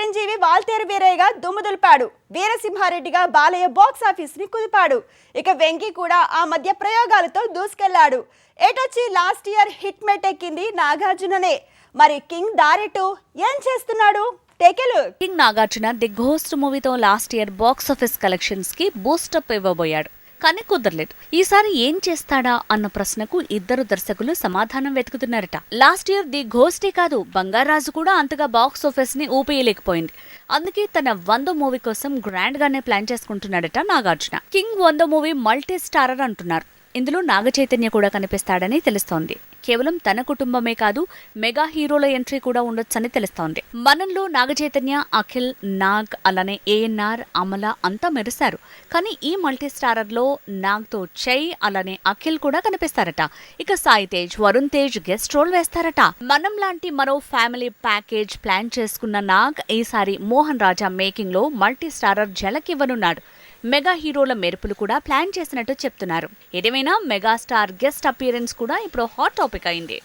చిరంజీవి వాల్తేరు వీరయ్యగా దుమ్ముదులిపాడు. వీరసింహారెడ్డిగా బాలయ్య బాక్స్ ఆఫీస్ని కుదిపాడు. ఇక వెంకీ కూడా ఆ మధ్య ప్రయోగాలతో దూసుకెళ్ళాడు. ఎటొచ్చి లాస్ట్ ఇయర్ హిట్ మెట్ ఎక్కింది నాగార్జుననే. మరి కింగ్ దారెటు ఏం చేస్తున్నాడు? కింగ్ నాగార్జున ది ఘోస్ట్ మూవీతో లాస్ట్ ఇయర్ బాక్స్ ఆఫీస్ కలెక్షన్స్కి బూస్టప్ ఇవ్వబోయాడు. కానీ కుదరలేదు. ఈసారి ఏం చేస్తాడా అన్న ప్రశ్నకు ఇద్దరు దర్శకులు సమాధానం వెతుకుతున్నారట. లాస్ట్ ఇయర్ ది ఘోస్టే కాదు బంగారాజు కూడా అంతగా బాక్స్ ఆఫీస్ని ఊపేయలేకపోయింది. అందుకే తన వందో మూవీ కోసం గ్రాండ్ గానే ప్లాన్ చేసుకుంటున్నాడట నాగార్జున. కింగ్ వందో మూవీ మల్టీ స్టారర్ అంటున్నారు. ఇందులో నాగ చైతన్య కూడా కనిపిస్తాడని తెలుస్తోంది. కేవలం తన కుటుంబమే కాదు మెగా హీరోల ఎంట్రీ కూడా ఉండొచ్చని తెలుస్తోంది. మనంలో నాగ చైతన్య అఖిల్ నాగ్ అలానే ఏఎన్ఆర్ అమల అంతా మెరిశారు. కానీ ఈ మల్టీ నాగ్తో చై అలానే అఖిల్ కూడా కనిపిస్తారట. ఇక సాయి తేజ్ వరుణ్ తేజ్ గెస్ట్ రోల్ వేస్తారట. మనం లాంటి మరో ఫ్యామిలీ ప్యాకేజ్ ప్లాన్ చేసుకున్న నాగ్ ఈసారి మోహన్ రాజా మేకింగ్లో మల్టీ స్టారర్ మెగా హీరోల మెరుపులు కూడా ప్లాన్ చేసినట్టు చెప్తున్నారు. ఏదేమైనా మెగాస్టార్ గెస్ట్ అపియరెన్స్ కూడా ఇప్పుడు హాట్ టాపిక్. అయింది